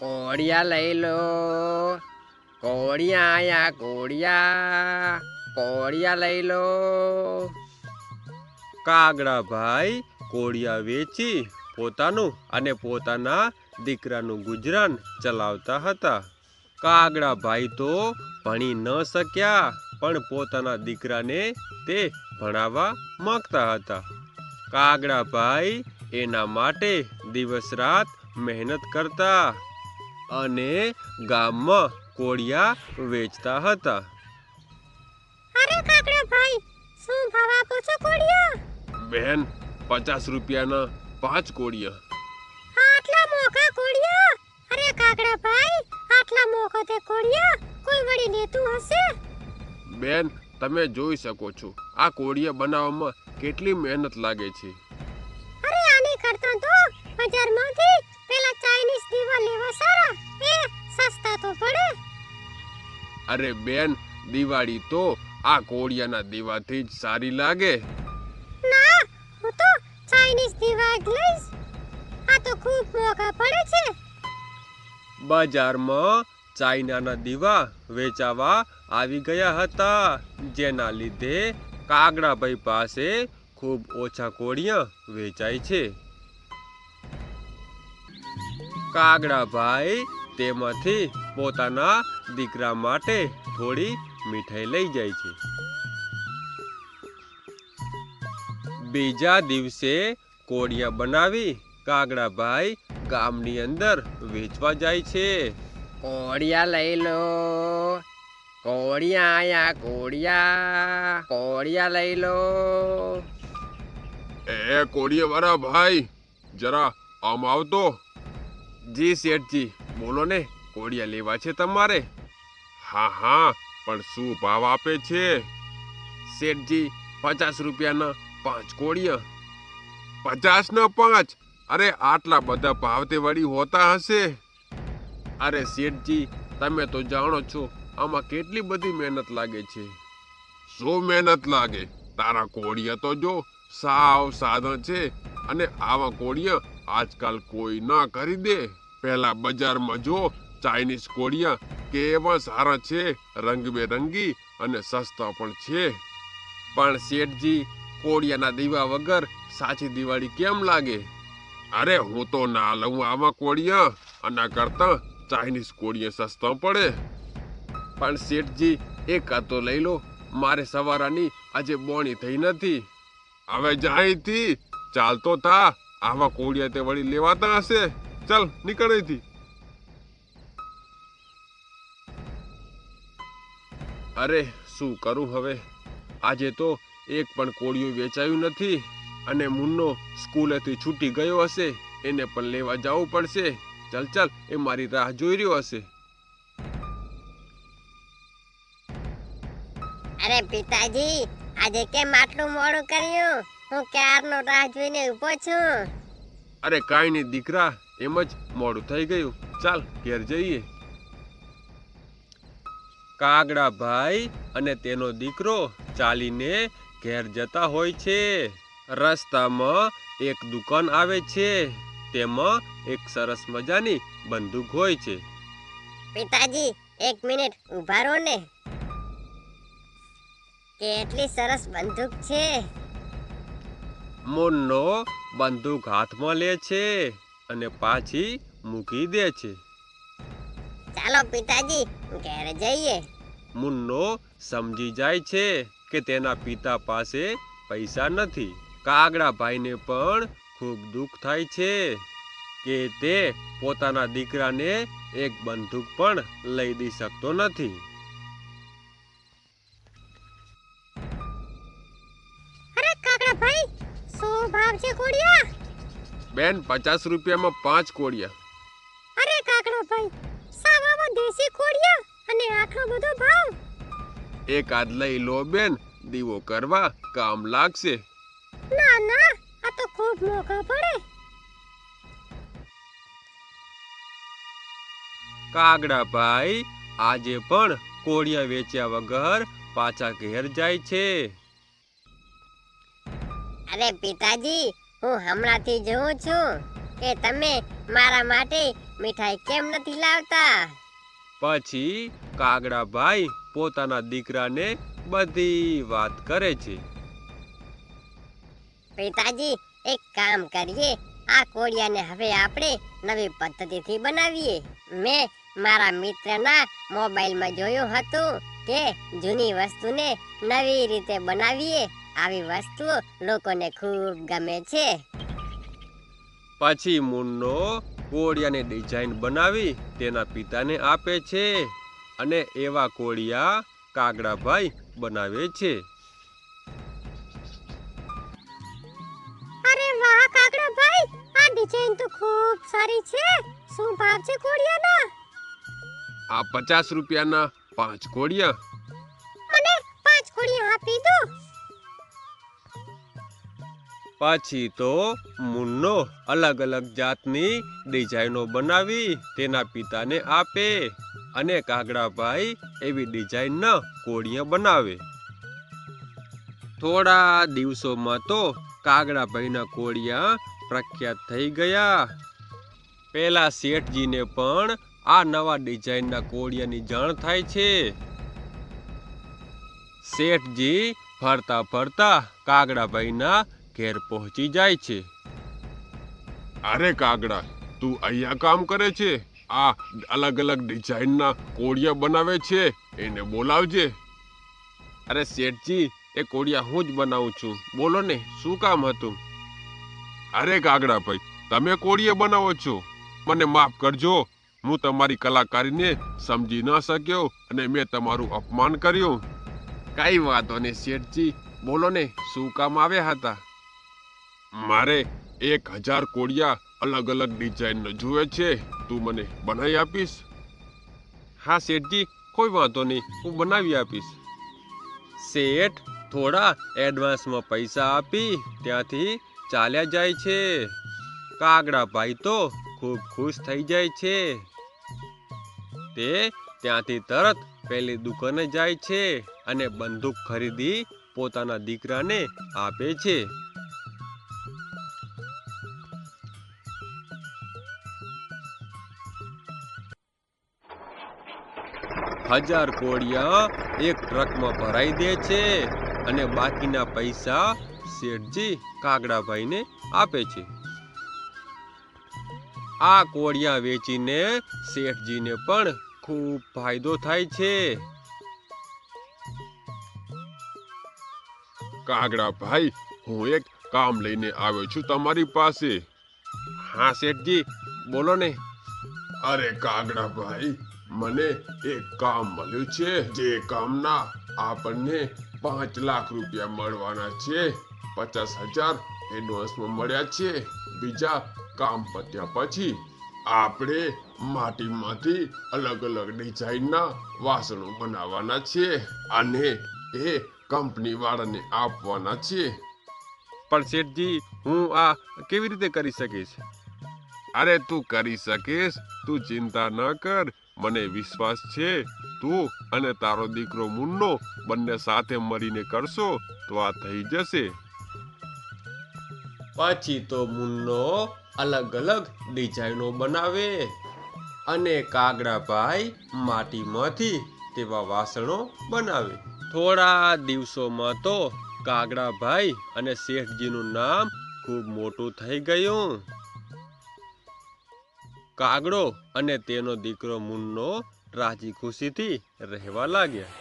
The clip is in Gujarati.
કોળિયા લઈ લો. કોળિયા આયા કોળિયા. કોળિયા લઈ લો. કાગડા ભાઈ, કોળિયા વેચી પોતાનું અને પોતાના દીકરાનું ગુજરાન ચલાવતા હતા. કાગડા ભાઈ તો ભણી ન શક્યા, પણ પોતાના દીકરાને તે ભણાવવા માંગતા હતા. કાગડા ભાઈ એના માટે દિવસ રાત મહેનત કરતા અને ગામમાં કોળિયા વેચતા હતા. અરે કાકડા ભાઈ શું ભાવ આપો છો કોળિયા? બહેન પચાસ રૂપિયાના પાંચ કોળિયા. આટલા મોંઘા કોળિયા? અરે કાકડા ભાઈ આટલા મોંઘા તે કોળિયા? કોઈ વળી લેતું હશે? બેન તમે જોઈ શકો છો આ કોળિયા બનાવવામાં કેટલી મહેનત લાગે છે. અરે આની કરતા તો બજારમાંથી દીવા લેવા સારા એ સસ્તા તો પડે. અરે બેન દિવાળી તો આ કોળિયાના દીવાથી જ સારી લાગે. ના હું તો ચાઇનીઝ દીવા જ લઈશ. આ તો ખૂબ મોંઘા પડે છે. બજારમાં ચાઇનાના દીવા વેચાવા આવી ગયા હતા જેના લીધે કાગડાભાઈ પાસે ખૂબ ઓછા કોળિયા વેચાય છે. કાગડાભાઈ તેમાંથી પોતાના દીકરા માટે થોડી મીઠાઈ લઈ જાય છે. બીજા દિવસે કોળિયા બનાવી કાગડાભાઈ ગામની અંદર વેચવા જાય છે. કોળિયા લઈ લો. કોડિયા આયા કોળિયા કોળિયા લઈ લો. એ કોડિયા વાળા ભાઈ જરા આમ આવતો. જી શેઠજી, બોલો ને કોળિયા લેવા છે તમારે? હા હા, પણ શું ભાવ આપે છે? શેઠજી, પચાસ રૂપિયાના પાંચ કોળિયા પચાસ ના પાંચ? અરે, આટલા બધા ભાવ તે વળી હોતા હશે? અરે શેઠજી, તમે તો જાણો છો, આમાં કેટલી બધી મહેનત લાગે છે. શું મહેનત લાગે? તારા કોળિયા તો જો સાવ સાધન છે, અને આવા કોળિયા આજકાલ કોઈ ના કરી દે. પહેલા બજારમાં જો ચાઇનીઝ કોળિયા કેવા સારા છે, રંગબેરંગી અને સસ્તા પણ છે. પણ શેઠજી, કોળિયાના દીવા વગર સાચી દિવાળી કેમ લાગે? અરે હું તો ના લઉં આવા કોળિયા, આના કરતા ચાઇનીઝ કોળિયા સસ્તા પડે. પણ શેઠજી, એક તો લઈ લો, મારે સવારાની આજે બોણી થઈ નથી. હવે જાયથી ચાલતો થા. આવા કોળિયા તે વળી લેવાતા હશે? ચાલ, નીકળ અહીંથી. અરે, શું કરું હવે? આજે તો એક પણ કોળિયું વેચાયું નથી અને મુન્નો સ્કૂલેથી છૂટી ગયો હશે. એને પણ લેવા જવું પડશે. ચાલ ચાલ, એ મારી રાહ જોઈ રહ્યો હશે. અરે, પિતાજી આજે કેમ આટલું મોડું કર્યું? હું ક્યારનો રાહ જોઈને ઊભો છું. અરે કાંઈ નહીં દીકરા એમ જ મોડું થઈ ગયું. ચાલ ઘેર જઈએ. કાગડા ભાઈ અને તેનો દીકરો ચાલીને ઘેર જતા હોય છે. રસ્તામાં એક દુકાન આવે છે. તેમાં એક સરસ મજાની બંદૂક હોય છે. પિતાજી એક મિનિટ ઊભા રહો ને. કેટલી સરસ બંદૂક છે? મુન્નો બંદૂક હાથમાં લે છે અને પાછી મૂકી દે છે. ચાલો પિતાજી ઘેર જઈએ. મુન્નો સમજી જાય છે કે તેના પિતા પાસે પૈસા નથી. કાગડા ભાઈને પણ ખૂબ દુઃખ થાય છે કે તે પોતાના દીકરાને એક બંદૂક પણ લઈ દઈ શકતો નથી. છે કોડિયા બેન પચાસ રૂપિયામાં પાંચ કોડિયા અરે કાકડો ભાઈ સાવામાં દેશી કોડિયા અને આટલો બધો ભાવ? એક આદ લઈ લો બેન દીવો કરવા કામ લાગશે. ના ના આ તો ખૂબ મોંઘા પડે. કાગડા ભાઈ આજે પણ કોળિયા વેચ્યા વગર પાછા ઘેર જાય છે. અરે પિતાજી હું હમણાંથી જોઉં છું. કે તમે મારા માટે મીઠાઈ કેમ નથી લાવતા? પછી કાગડાભાઈ પોતાના દીકરાને બધી વાત કરે છે. પિતાજી એક કામ કરીએ. આ કોળિયાને હવે આપણે નવી પદ્ધતિથી બનાવીએ. મેં મારા મિત્રના મોબાઈલમાં જોયું હતું કે જૂની વસ્તુને નવી રીતે બનાવીએ. આવી વસ્તુઓ લોકોને ખૂબ ગમે છે. પછી મુન્નો કોળિયાની ડિઝાઇન બનાવી તેના પિતાને આપે છે અને એવા કોળિયા કાગડાભાઈ બનાવે છે. અરે વાહ કાગડાભાઈ! આ ડિઝાઇન તો ખૂબ સારી છે. શું ભાવ છે કોળિયાના? આ પચાસ રૂપિયાના પાંચ કોળિયા. મને પાંચ કોળિયા આપી દો. પછી તો મુન્નો અલગ અલગ જાતની ડિઝાઇનો બનાવી તેના પિતાને આપે અને કાગડાભાઈ એવી ડિઝાઇનના કોળિયા બનાવે. થોડા દિવસોમાં તો કાગડાભાઈના કોળિયા પ્રખ્યાત થઈ ગયા. પેલા શેઠજીને પણ આ નવા ડિઝાઇનના કોળિયાની જાણ થાય છે. શેઠજી ફરતા ફરતા કાગડાભાઈના ઘેર પહોંચી જાય છે. અરે કાગડા તું અહીંયા કામ કરે છે? આ અલગ અલગ ડિઝાઇનના કોળિયા બનાવે છે. એને બોલાવજે. અરે શેઠજી એ કોળિયા હું જ બનાવું છું. બોલો ને શું કામ હતું? અરે કાગડા ભાઈ તમે કોડિયા બનાવો છો? મને માફ કરજો. હું તમારી કલાકારીને સમજી ન શક્યો અને મેં તમારું અપમાન કર્યું. કઈ વાતો ને શેઠજી. બોલો ને શું કામ આવ્યા હતા? મારે એક હજાર કોડિયા અલગ અલગ ડિઝાઇન જુએ છે. તું મને બનાવી આપીશ? હા શેઠજી કોઈ વાંધો નહીં. હું બનાવી આપીશ. શેઠ થોડા એડવાન્સમાં પૈસા આપી ત્યાંથી ચાલ્યા જાય છે. કાગડા ભાઈ તો ખૂબ ખુશ થઈ જાય છે. તે ત્યાંથી તરત પેલી દુકાને જાય છે અને બંદૂક ખરીદી પોતાના દીકરાને આપે છે. હજાર કોળિયા એક ટ્રકમાં ભરાઈ દે છે અને બાકીના પૈસા શેઠજી કાગડાભાઈને આપે છે. આ કોળિયા વેચીને શેઠજીને પણ ખૂબ ફાયદો થાય છે. કાગડાભાઈ, હું એક કામ લઈને આવ્યો છું તમારી પાસે. હા, શેઠજી, બોલો ને. અરે કાગડા ભાઈ મને એક કામ મળ્યું છે. જે કામના આપણને પાંચ લાખ રૂપિયા મળવાના છે. પચાસ હજાર એડવાન્સમાં મળ્યા છે. બીજા કામ પત્યા પછી આપણે માટીમાંથી અલગ અલગ ડિઝાઇનના વાસણો બનાવવાના છે અને એ કંપની વાળાને આપવાના છે. પણ શેઠજી હું આ કેવી રીતે કરી શકીશ? અરે તું કરી શકીશ. તું ચિંતા ન કર. મને વિશ્વાસ છે, તું અને તારો દીકરો મુન્નો બંને સાથે મળીને કરશો તો આ થઈ જશે. પછી તો મુન્નો અલગ અલગ ડિઝાઇનો બનાવે અને કાગડાભાઈ માટીમાંથી તેવા વાસણો બનાવે. થોડા દિવસોમાં તો કાગડાભાઈ અને શેઠજીનું નામ ખૂબ મોટું થઈ ગયું. કાગડો અને તેનો દીકરો મુન્નો રાજી ખુશીથી રહેવા લાગ્યા.